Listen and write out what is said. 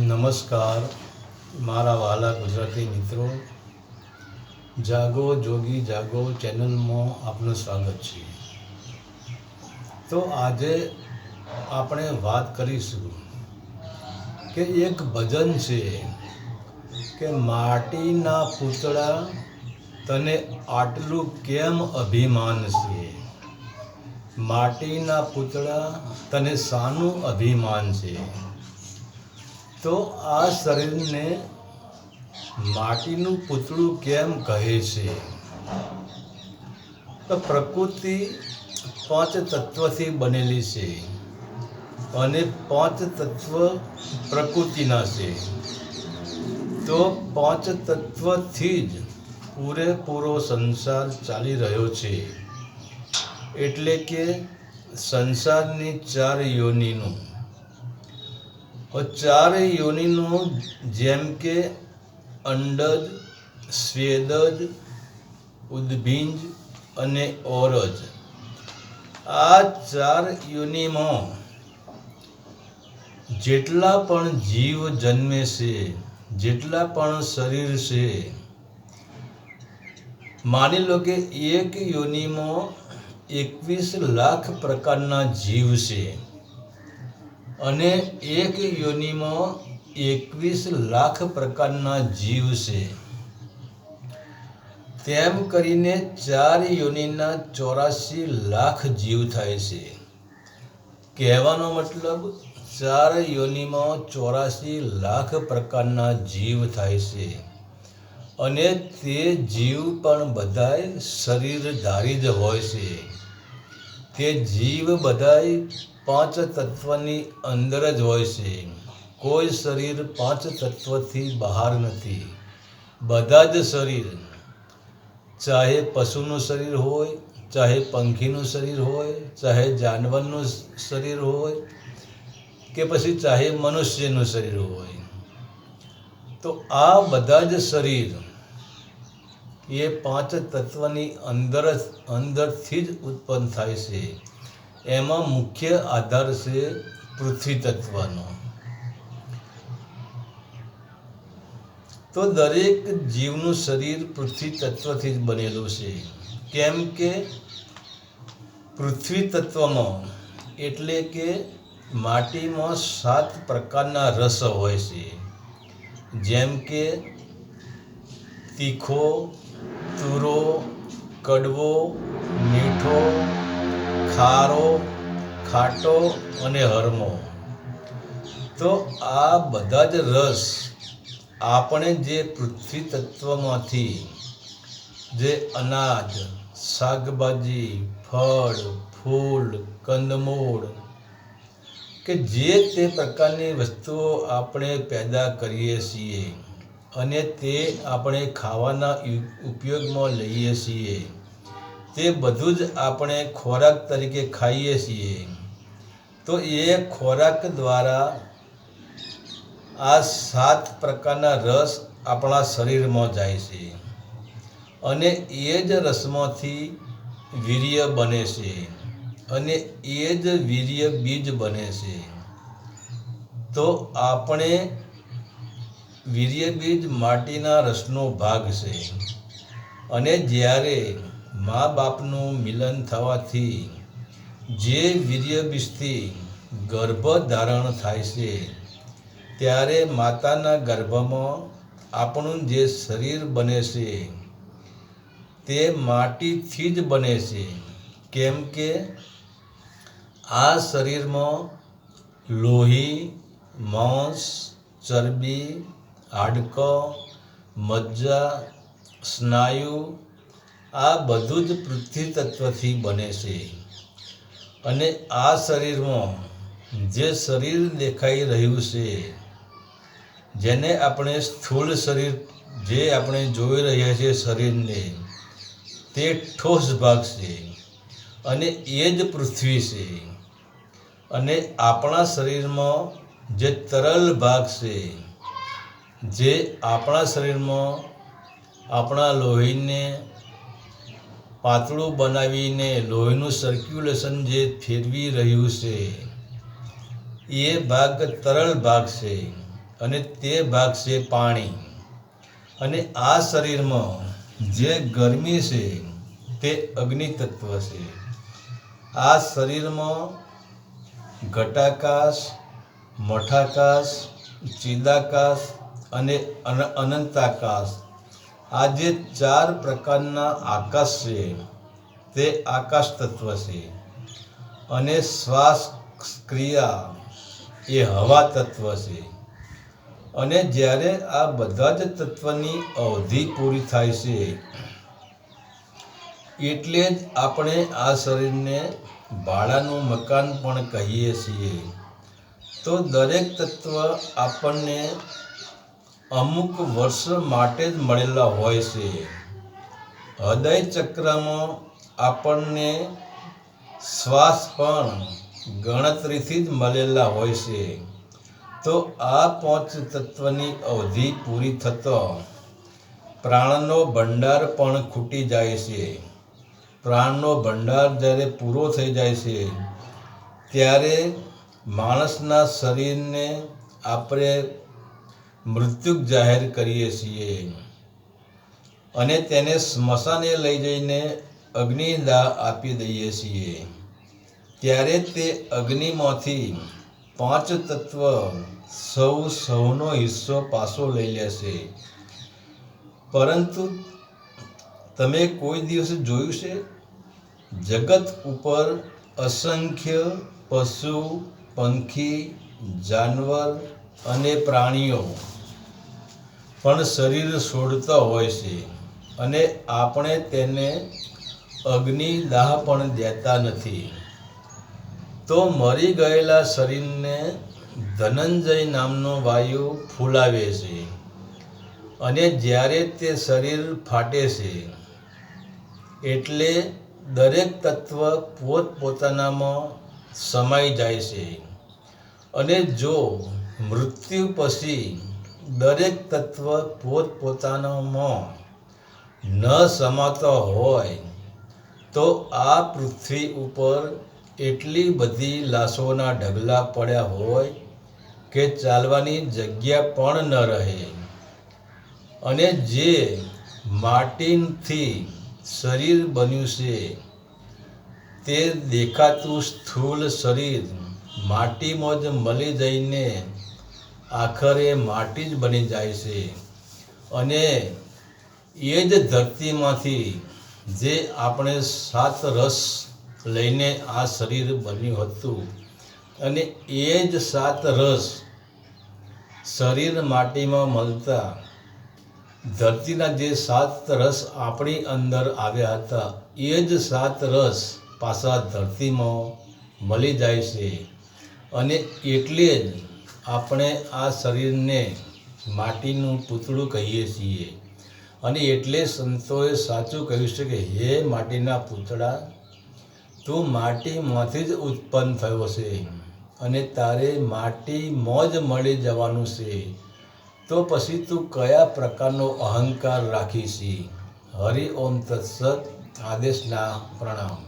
નમસ્કાર, મારા વહાલા ગુજરાતી મિત્રો. જાગો, જોગી, જાગો ચેનલમાં આપનું સ્વાગત છે. તો આજે આપણે વાત કરીશું કે એક ભજન છે કે માટીના પૂતળા તને આટલું કેમ અભિમાન છે? માટીના પૂતળા તને શાનું અભિમાન છે? તો આ શરીરને માટીનું પૂતળું કેમ કહે છે? તો પ્રકૃતિ પાંચ તત્વથી બનેલી છે અને પાંચ તત્વ પ્રકૃતિના છે. તો પાંચ તત્વથી જ પૂરેપૂરો સંસાર ચાલી રહ્યો છે. એટલે કે સંસારની ચાર યોનિનું ચાર યોનિનો જેમ કે અંડજ, સ્વેદજ, ઉદ્ભિંજ અને ઓરજ. આ ચાર યોનિમાં જેટલા પણ જીવ જન્મે છે જેટલા પણ શરીર છે માની લો કે એક યોનિમાં એકવીસ લાખ પ્રકારના જીવ છે અને એક યોનિમાં એકવીસ લાખ પ્રકારના જીવ છે. તેમ કરીને ચાર યોનિના ચોરાસી લાખ જીવ થાય છે. કહેવાનો મતલબ, ચાર યોનિમાં ચોરાસી લાખ પ્રકારના જીવ થાય છે. અને તે જીવ પણ બધાય શરીરધારી જ હોય છે. તે જીવ બધાય પાંચ તત્વની અંદર જ હોય છે. કોઈ શરીર પાંચ તત્વથી બહાર નથી. બધા જ શરીર, ચાહે પશુનું શરીર હોય, ચાહે પંખીનું શરીર હોય, ચાહે જાનવરનું શરીર હોય, કે પછી ચાહે મનુષ્યનું શરીર હોય. તો આ બધા જ શરીર એ પાંચ તત્વની અંદર અંદરથી જ ઉત્પન્ન થાય છે. એમાં મુખ્ય આધાર છે પૃથ્વી તત્વનો. તો દરેક જીવનું શરીર પૃથ્વી તત્વથી જ બનેલું છે. કેમ કે પૃથ્વી તત્વમાં એટલે કે માટીમાં સાત પ્રકારના રસ હોય છે. જેમ કે તીખો, તુરો, કડવો, મીઠો ખારો, ખાટો અને હરમો. તો આ બધા જ રસ આપણે જે પૃથ્વી તત્વમાંથી જે અનાજ, શાકભાજી, ફળ, ફૂલ, કંદમૂળ કે જે તે પ્રકારની વસ્તુઓ આપણે પેદા કરીએ છીએ અને તે આપણે ખાવાના ઉપયોગમાં લઈએ છીએ. તે બધું જ આપણે ખોરાક તરીકે ખાઈએ છીએ, તો એ ખોરાક દ્વારા આ સાત પ્રકારના રસ આપણા શરીરમાં જાય છે. અને એ જ રસમાંથી વીર્ય બને છે. અને એ જ વીર્ય બીજ બને છે. તો આપણે વીર્ય બીજ માટીના રસનો ભાગ છે. અને જ્યારે મા બાપનું મિલન થવાથી જે વીર્ય બીજથી ગર્ભ ધારણ થાય છે, ત્યારે માતાના ગર્ભમાં આપણું જે શરીર બને છે, તે માટીથી જ બને છે. કેમ કે આ શરીરમાં લોહી, માંસ, ચરબી, હાડકો, મજ્જા, સ્નાયુ આ બધું જ પૃથ્વી તત્વથી બને છે. અને આ શરીરમાં જે શરીર દેખાઈ રહ્યું છે, જેને આપણે સ્થૂળ શરીર જે આપણે જોઈ રહ્યા છીએ શરીરને, તે ઠોસ ભાગ છે અને એ જ પૃથ્વી છે. અને આપણા શરીરમાં જે તરલ ભાગ છે, જે આપણા શરીરમાં આપણા લોહીને પાતળું બનાવીને લોહીનું સર્ક્યુલેશન જે ફેરવી રહ્યું છે, એ ભાગ તરલ ભાગ છે અને તે ભાગ છે પાણી. અને આ શરીરમાં જે ગરમી છે, તે અગ્નિ તત્વ છે. આ શરીરમાં ઘટાકાશ, મઠાકાશ, ચિદાકાશ અને અન- અનંતાકાશ આ જે ચાર પ્રકારના આકાશ છે. તે આકાશ તત્વ છે. અને શ્વાસ ક્રિયા એ હવા તત્વ છે. અને જ્યારે આ બધા જ તત્વની અવધિ પૂરી થાય છે, એટલે જ આપણે આ શરીરને ભાડાનું મકાન પણ કહીએ છીએ. તો દરેક તત્વ આપણને અમુક વર્ષ માટે જ મળેલા હોય છે. હૃદય ચક્રમાં આપણને શ્વાસ પણ ગણતરીથી જ મળેલા હોય છે. તો આ પાંચ તત્વની અવધિ પૂરી થતો પ્રાણનો ભંડાર પણ ખૂટી જાય છે. પ્રાણનો ભંડાર જ્યારે પૂરો થઈ જાય છે, ત્યારે માણસના શરીરને આપણે મૃત્યુ જાહેર કરીએ છીએ. અને તેને સ્મશાને લઈ જઈને અગ્નિદાહ આપી દઈએ છીએ. ત્યારે તે અગ્નિમાંથી પાંચ તત્વ સૌ સૌનો હિસ્સો પાછો લઈ લેશે. પરંતુ તમે કોઈ દિવસ જોયું છે? જગત ઉપર અસંખ્ય પશુ, પંખી, જાનવર અને પ્રાણીઓ પણ શરીર છોડતા હોય છે અને આપણે તેને અગ્નિદાહ પણ દેતા નથી. તો મરી ગયેલા શરીરને ધનંજય નામનો વાયુ ફૂલાવે છે અને જ્યારે તે શરીર ફાટે છે એટલે દરેક તત્વ પોતપોતાનામાં સમાઈ જાય છે. અને જો મૃત્યુ પછી દરેક તત્વ પોતપોતાનામાં ન સમાતો હોય, તો આ પૃથ્વી ઉપર એટલી બધી લાશોના ઢગલા પડ્યા હોય કે ચાલવાની જગ્યા પણ ન રહે. અને જે માટીથી શરીર બન્યું છે, તે દેખાતું સ્થૂળ શરીર માટીમાં જ મળી જઈને આખરે માટી જ બની જાય છે. અને એ જ ધરતીમાંથી જે આપણે સાત રસ લઈને આ શરીર બન્યું હતું. અને એ જ સાત રસ શરીર માટીમાં મળતા ધરતીના જે સાત રસ આપણી અંદર આવ્યા હતા, એ જ સાત રસ પાછા ધરતીમાં મળી જાય છે. અને એટલે જ આપણે આ શરીરને માટીનું પૂતળું કહીએ છીએ. અને એટલે સંતોએ સાચું કહ્યું છે કે, હે માટીના પૂતળા, તું માટીમાંથી જ ઉત્પન્ન થયો છે અને તારે માટીમાં જ મળી જવાનું છે. તો પછી તું કયા પ્રકારનો અહંકાર રાખીશી હરિ ઓમ તત્સત આદેશના પ્રણામ.